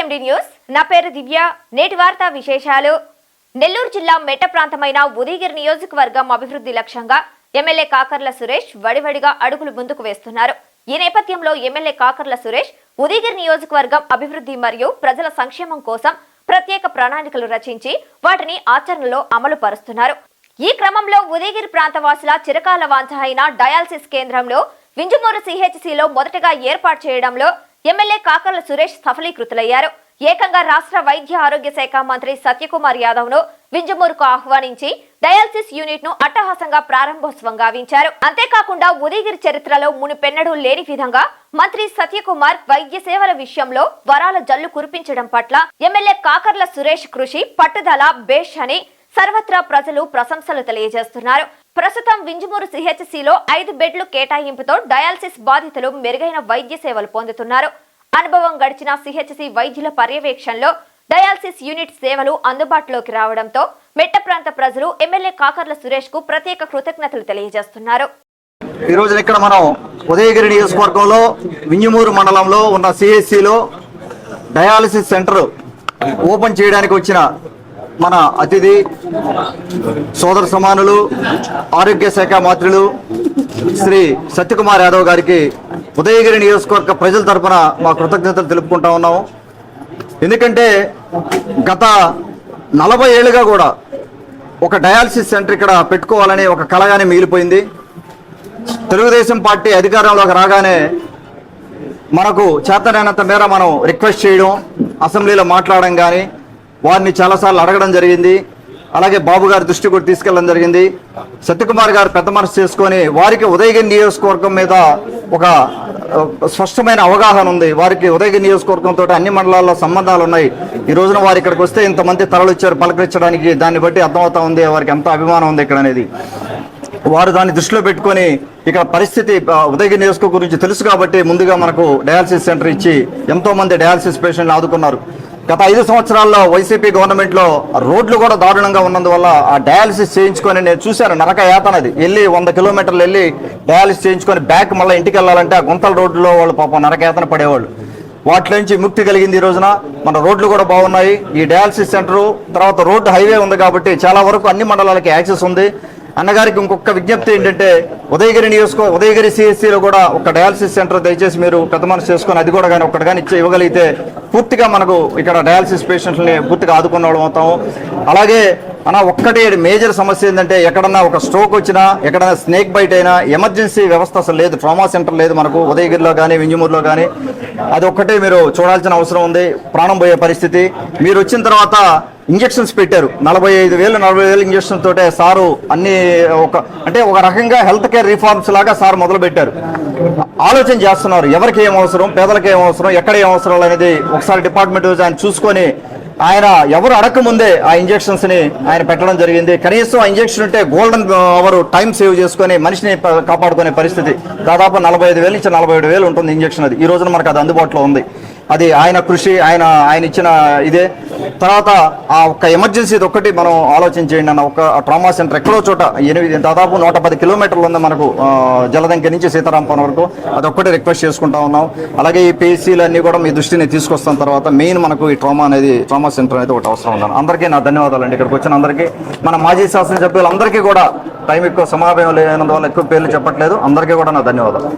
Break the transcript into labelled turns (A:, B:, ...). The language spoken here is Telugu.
A: ఎండి న్యూస్. నా పేరు దివ్య. నేటి వార్తా విశేషాలు. నెల్లూరు జిల్లా మెట్ట ప్రాంతమైన ఉదయగిరి నియోజకవర్గం అభివృద్ధి లక్ష్యంగా ఎమ్మెల్యే కాకర్ల సురేష్ వడివడిగా అడుగులు ముందుకు వేస్తున్నారు. ఈ నేపథ్యంలో ఎమ్మెల్యే కాకర్ల సురేష్ ఉదయగిరి నియోజకవర్గం అభివృద్ధి మరియు ప్రజల సంక్షేమం కోసం ప్రత్యేక ప్రణాళికలు రచించి వాటిని ఆచరణలో అమలు పరుస్తున్నారు. ఈ క్రమంలో ఉదయగిరి ప్రాంతవాసుల చిరకాల వాంఛ అయిన డయాలసిస్ కేంద్రంలో వింజమూరు సిహెచ్సిలో మొదటగా ఏర్పాటు చేయడంలో ఎమ్మెల్యే కాకర్ల సురేష్ సఫలీకృతులయ్యారు. ఏకంగా రాష్ట్ర వైద్య ఆరోగ్య శాఖ మంత్రి సత్యకుమార్ యాదవ్ను వింజమూరుకు ఆహ్వానించి డయాలసిస్ యూనిట్ను అట్టహాసంగా ప్రారంభోత్సవం గావించారు అంతేకాకుండా ఉదయగిరి చరిత్రలో మునిపెన్నడూ లేని విధంగా మంత్రి సత్యకుమార్ వైద్య సేవల విషయంలో వరాల జల్లు కురిపించడం పట్ల ఎమ్మెల్యే కాకర్ల సురేష్ కృషి పట్టుదల బేష్ అని సర్వత్రా ప్రజలు ప్రశంసలు తెలియజేస్తున్నారు. ప్రస్తుతం వింజమూరు సిహెచ్సిలో ఐదు బెడ్లు కేటాయింపుతో డయాలసిస్ బాధితులు మెరుగైన వైద్య సేవలు పొందుతున్నారు. అనుభవం గడిచిన సిహెచ్సి వైద్యుల పర్యవేక్షణలో డయాలసిస్ యూనిట్ సేవలు అందుబాటులోకి రావడంతో మెట్ట ప్రాంత ప్రజలు ఎమ్మెల్యే కాకర్ల సురేష్కు ప్రత్యేక కృతజ్ఞతలు తెలియజేస్తున్నారు.
B: ఈ రోజున ఇక్కడ మనం ఉదయగిరి నియోజకవర్గంలో వింజమూరు మండలంలో ఉన్న సిహెచ్సిలో డయాలసిస్ సెంటర్ ఓపెన్ చేయడానికి వచ్చిన మన అతిథి సోదర సమానులు ఆరోగ్య శాఖ మంత్రులు శ్రీ సత్యకుమార్ యాదవ్ గారికి ఉదయగిరి నియోజకవర్గ ప్రజల తరఫున మా కృతజ్ఞతలు తెలుపుకుంటా ఉన్నాము. ఎందుకంటే గత నలభై ఏళ్ళుగా కూడా ఒక డయాలసిస్ సెంటర్ ఇక్కడ పెట్టుకోవాలని ఒక కలగానే మిగిలిపోయింది. తెలుగుదేశం పార్టీ అధికారంలోకి రాగానే మనకు చేతనైనంత మేర మనం రిక్వెస్ట్ చేయడం అసెంబ్లీలో మాట్లాడడం కానీ వారిని చాలాసార్లు అడగడం జరిగింది. అలాగే బాబు గారి దృష్టి కూడా తీసుకెళ్ళడం జరిగింది. సత్యకుమార్ గారు పెద్ద మనసు చేసుకొని వారికి ఉదయగిరి నియోజకవర్గం మీద ఒక స్పష్టమైన అవగాహన ఉంది. వారికి ఉదయగిరి నియోజకవర్గంతో అన్ని మండలాల్లో సంబంధాలు ఉన్నాయి. ఈ రోజున వారు ఇక్కడికి వస్తే ఇంతమంది తరలు ఇచ్చారు పలకరించడానికి దాన్ని బట్టి అర్థమవుతా ఉంది. వారికి ఎంత అభిమానం ఉంది ఇక్కడ అనేది. వారు దాన్ని దృష్టిలో పెట్టుకొని ఇక్కడ పరిస్థితి ఉదయగిరి నియోజకవర్గం గురించి తెలుసు కాబట్టి ముందుగా మనకు డయాలసిస్ సెంటర్ ఇచ్చి ఎంతో మంది డయాలసిస్ పేషెంట్లు ఆదుకున్నారు. గత ఐదు సంవత్సరాల్లో వైసీపీ గవర్నమెంట్లో రోడ్లు కూడా దారుణంగా ఉన్నందువల్ల ఆ డయాలసిస్ చేయించుకొని నేను చూశాను నరక యాతనది వెళ్ళి వంద కిలోమీటర్లు వెళ్ళి డయాలసిస్ చేయించుకొని బ్యాక్ మళ్ళీ ఇంటికి వెళ్ళాలంటే ఆ గుంతల రోడ్లో వాళ్ళు పాపం నరక యాతన పడేవాళ్ళు. వాటి నుంచి ముక్తి కలిగింది ఈ రోజున. మన రోడ్లు కూడా బాగున్నాయి. ఈ డయాలసిస్ సెంటర్ తర్వాత రోడ్డు హైవే ఉంది కాబట్టి చాలా వరకు అన్ని మండలాలకి యాక్సెస్ ఉంది. అన్నగారికి ఇంకొక విజ్ఞప్తి ఏంటంటే ఉదయగిరి నియోజక ఉదయగిరి సిఎస్సిలో కూడా ఒక డయాలసిస్ సెంటర్ దయచేసి మీరు పెద్ద మనసు చేసుకొని అది కూడా కానీ ఒక్కటి కానీ ఇవ్వగలిగితే పూర్తిగా మనకు ఇక్కడ డయాలసిస్ పేషెంట్లని పూర్తిగా ఆదుకున్న వాళ్ళం అవుతాము అలాగే అన్న ఒక్కటే మేజర్ సమస్య ఏంటంటే ఎక్కడన్నా ఒక స్ట్రోక్ వచ్చినా ఎక్కడన్నా స్నేక్ బైట్ అయినా ఎమర్జెన్సీ వ్యవస్థ అసలు లేదు. ట్రామా సెంటర్ లేదు మనకు ఉదయగిరిలో కానీ వింజమూరులో కానీ. అది ఒక్కటే మీరు చూడాల్సిన అవసరం ఉంది. ప్రాణం పోయే పరిస్థితి. మీరు వచ్చిన తర్వాత ఇంజెక్షన్స్ పెట్టారు. నలభై ఐదు వేలు నలభై వేలు ఇంజక్షన్ తోటే సారు అన్ని ఒక అంటే ఒక రకంగా హెల్త్ కేర్ రిఫార్మ్స్ లాగా సార్ మొదలు పెట్టారు ఆలోచన చేస్తున్నారు. ఎవరికి ఏం అవసరం పేదలకు ఏం అవసరం ఎక్కడ ఏం అవసరం అనేది ఒకసారి డిపార్ట్మెంట్ ఆయన చూసుకొని ఆయన ఎవరు అడగకముందే ఆ ఇంజెక్షన్స్ని ఆయన పెట్టడం జరిగింది. కనీసం ఆ ఇంజెక్షన్ ఉంటే గోల్డెన్ అవర్ టైం సేవ్ చేసుకొని మనిషిని కాపాడుకునే పరిస్థితి. దాదాపు నలభై ఐదు వేలు నుంచి నలభై ఏడు వేలు ఉంటుంది ఇంజెక్షన్ అది. ఈ రోజున మనకు అది అందుబాటులో ఉంది. అది ఆయన కృషి ఆయన ఆయన ఇచ్చిన ఇదే. తర్వాత ఆ ఒక్క ఎమర్జెన్సీ ఒక్కటి మనం ఆలోచన చేయండి అన్న ఒక ట్రామా సెంటర్ ఎక్కడో చోట ఎనిమిది దాదాపు నూట పది కిలోమీటర్లు ఉంది మనకు జలదంక నుంచి సీతారాంపురం వరకు. అది ఒక్కటి రిక్వెస్ట్ చేసుకుంటా ఉన్నాం. అలాగే ఈ పేసీలు అన్నీ కూడా మీ దృష్టిని తీసుకొస్తాం తర్వాత. మెయిన్ మనకు ఈ ట్రామా అనేది ట్రామా సెంటర్ అనేది ఒకటి అవసరం ఉన్నాను అందరికీ నా ధన్యవాదాలు అండి ఇక్కడికి వచ్చిన అందరికీ మన మాజీ శాసనసభ్యులందరికీ కూడా టైం ఎక్కువ సమావేశం లేనందువల్ల ఎక్కువ పేర్లు చెప్పట్లేదు. అందరికీ కూడా నా ధన్యవాదాలు.